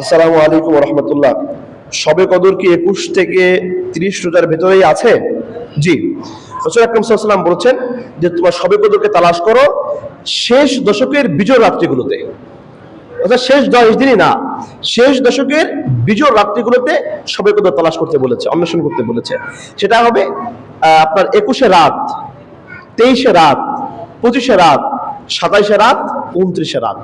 আসসালামু আলাইকুম রহমতুল্লাহ সবে কদর কি একুশ থেকে তিরিশ রোজার ভেতরেই আছে? জি। রসুল আকরম সাল্লাম বলছেন যে, তোমার সবে কদরকে তালাশ করো শেষ দশকের বিজয় রাত্রিগুলোতে। অর্থাৎ শেষ দশ দিনই না, শেষ দশকের বিজয় রাত্রিগুলোতে সবে কদর তালাশ করতে বলেছে, অন্বেষণ করতে বলেছে। সেটা হবে আপনার একুশে রাত, তেইশে রাত, পঁচিশে রাত, সাতাইশে রাত, উনত্রিশে রাত।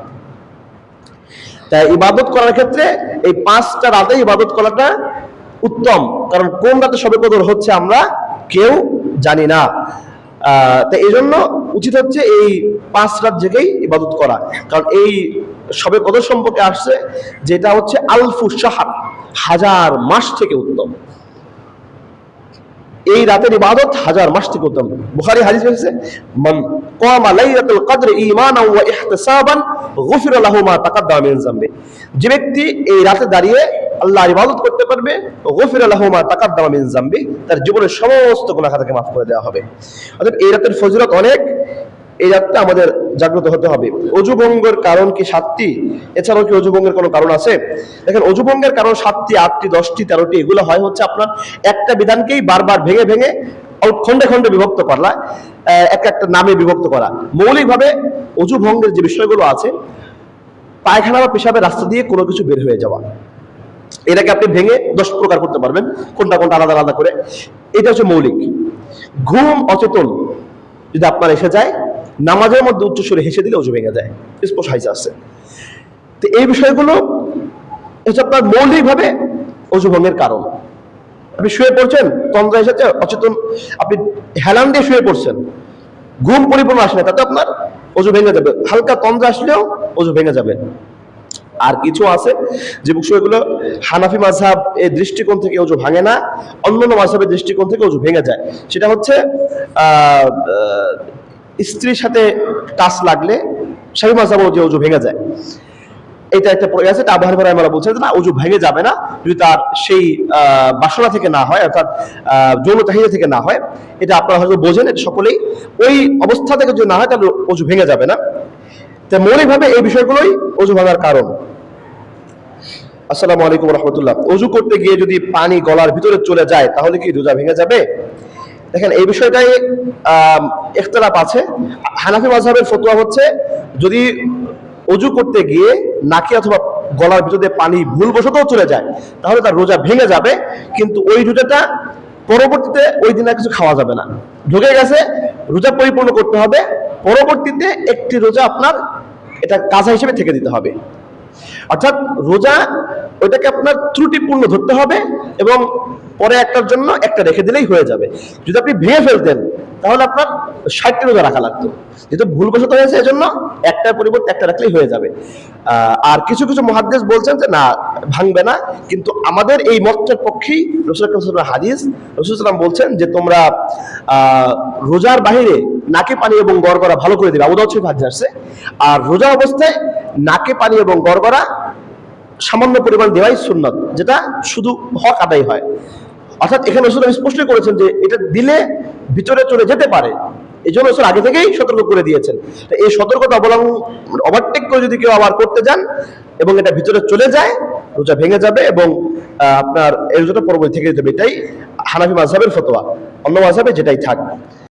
তাই ইবাদত করার ক্ষেত্রে এই পাঁচটা রাতে ইবাদত করাটা উত্তম। কারণ কোন রাতে সবে কদর হচ্ছে আমরা কেউ জানি না। তা এই জন্য উচিত হচ্ছে এই পাঁচ রাত জেগেই ইবাদত করা। কারণ এই সবে কদর সম্পর্কে আসছে যেটা হচ্ছে আলফু সাহার হাজার মাস থেকে উত্তম। এই রাতের ইবাদত হাজার মাস থেকে উত্তম। বুখারী হাদিস হয়েছে মান কামা লাইলাতুল কদর ঈমানান ওয়া ইহতিসাবান, গুফিরা লাহু মা তাকাদ্দামা মিন যামবি। যে ব্যক্তি এই রাতে দাঁড়িয়ে আল্লাহর ইবাদত করতে পারবে, গুফিরা লাহু মা তাকাদ্দামা মিন যামবি, তার জীবনের সমস্ত গুনাহ থেকে মাফ করে দেওয়া হবে। অতএব এই রাতের ফজিলত অনেক, এই রাতটা আমাদের জাগ্রত হতে হবে। অজুভঙ্গের কারণ কি সাতটি? এছাড়াও কি অজুভঙ্গের কোনো কারণ আছে? দেখেন অজুভঙ্গের কারণ সাতটি আটটি দশটি তেরোটি এগুলো হয় হচ্ছে আপনার একটা বিধানকেই বারবার ভেঙে ভেঙে খণ্ডে খণ্ডে বিভক্ত করা আহ, এক একটা নামে বিভক্ত করা। মৌলিকভাবে অজুভঙ্গের যে বিষয়গুলো আছে পায়খানা বা পেশাবের রাস্তা দিয়ে কোনো কিছু বের হয়ে যাওয়া। এটাকে আপনি ভেঙে দশ প্রকার করতে পারবেন কোনটা কোনটা আলাদা আলাদা করে। এটা হচ্ছে মৌলিক। ঘুম অচেতন যদি আপনার এসে যায় নামাজের মধ্যে উচ্চস্বরে হেসে দিলে অজু ভেঙে যায়, স্পষ্ট হাইসে আছে। তো এই বিষয়গুলো হচ্ছে আপনার মৌলিকভাবে অজু ভঙ্গের কারণ। আপনি শুয়ে পড়ছেন, তন্দ্রা এসেছে, অচেতন, আপনি হেলান দিয়ে শুয়ে পড়ছেন, ঘুম পরিপূর্ণ আসে না, তাতে আপনার অজু ভেঙে যাবে। হালকা তন্দ্রা আসলেও অজু ভেঙে যাবে। আর কিছু আছে যে বিষয়গুলো হানাফি মাঝহাব এই দৃষ্টিকোণ থেকে অজু ভাঙে না, অন্যান্য মাঝহাবের দৃষ্টিকোণ থেকে অজু ভেঙে যায়। সেটা হচ্ছে স্ত্রীর সাথে টাচ লাগলে স্বামী মাঝহাব যে অজু ভেঙে যায়। এটা একটা পড়ে আছে আবহাওয়ার পরে আমরা বলছেন যে না অজু ভেঙে যাবে না, যদি তার সেই বাসনা থেকে না হয়, অর্থাৎ যৌন চাহিদা থেকে না হয়, এটা আপনারা হয়তো বোঝেন, এটা সকলেই। ওই অবস্থা থেকে যদি না হয়, তাহলে অজু ভেঙে যাবে না। তো মৌলিকভাবে এই বিষয়গুলোই অজু ভাঙার কারণ। আসসালামু আলাইকুম রহমতুল্লাহ। অজু করতে গিয়ে যদি পানি গলার ভিতরে চলে যায়, তাহলে কি রোজা ভেঙে যাবে? দেখেন, এই বিষয়টাই ইখতলাফ আছে। হানাফি মাযহাবের ফতোয়া হচ্ছে, যদি অজু করতে গিয়ে নাকি অথবা গলার ভিতর পানি ভুলবশতও চলে যায়, তাহলে তার রোজা ভেঙে যাবে, কিন্তু ওই রোজাটা পরবর্তীতে ওই দিন কিছু খাওয়া যাবে না। ঢুকে গেছে, রোজা পরিপূর্ণ করতে হবে, পরবর্তীতে একটি রোজা আপনার এটা কাজা হিসেবে থেকে দিতে হবে। অর্থাৎ রোজা ওইটাকে আপনার ত্রুটিপূর্ণ ধরতে হবে এবং পরে একটার জন্য একটা রেখে দিলেই হয়ে যাবে। যদি আপনি ভেঙে ফেলতেন, তাহলে আপনার ষাটটি রোজা রাখা লাগতো। যেহেতু ভুলবশত হয়েছে, এজন্য একটার পরিবর্তে একটা রাখলেই হয়ে যাবে। আর কিছু কিছু মহাদ্দেশ বলছেন যে, না, ভাঙবে না। কিন্তু আমাদের এই মতটার পক্ষেই রসুল হাদিস, রসুল সাল্লাম বলছেন যে, তোমরা রোজার বাহিরে নাকে পানি এবং গড়গড়া ভালো করে দিবে। শরীফ হাদিস আসছে। আর রোজা অবস্থায় নাকে পানি এবং গড়গড়া সামান্য পরিমাণ দেওয়াই সুন্নত, যেটা শুধু হক আদায় হয়। অর্থাৎ এখানে রসুল স্পষ্ট করেছেন যে এটা দিলে ভিতরে চলে যেতে পারে। এই জন্য রসুল আগে থেকেই সতর্ক করে দিয়েছেন। এই সতর্কতা অবলম্বন ওভারটেক করে যদি কেউ আবার করতে যান এবং এটা ভিতরে চলে যায়, রোজা ভেঙে যাবে এবং আপনার এই রোজাটা পরবর্তী থেকে যেতে হবে। এটাই হানাফি মাঝহাবের ফতোয়া। অন্য মাঝহাবে যেটাই থাক।